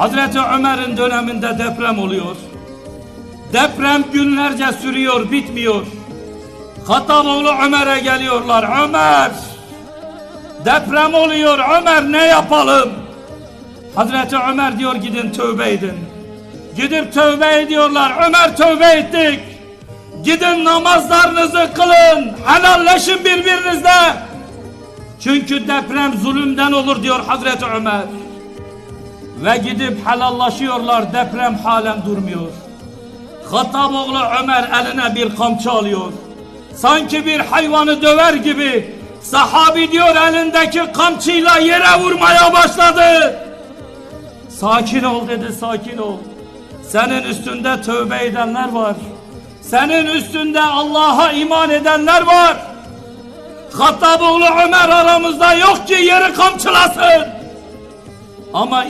Hazreti Ömer'in döneminde deprem oluyor. Deprem günlerce sürüyor, bitmiyor. Hataboğlu Ömer'e geliyorlar. Ömer! Deprem oluyor. Ömer ne yapalım? Hazreti Ömer diyor gidin tövbe edin. Gidip tövbe ediyorlar. Ömer tövbe ettik. Gidin namazlarınızı kılın. Helalleşin birbirinizle. Çünkü deprem zulümden olur diyor Hazreti Ömer. Ve gidip helallaşıyorlar. Deprem halen durmuyor. Hattaboğlu Ömer eline bir kamçı alıyor. Sanki bir hayvanı döver gibi sahabi diyor elindeki kamçıyla yere vurmaya başladı. Sakin ol dedi sakin ol. Senin üstünde tövbe edenler var. Senin üstünde Allah'a iman edenler var. Hattaboğlu Ömer aramızda yok ki yeri kamçılasın. Ama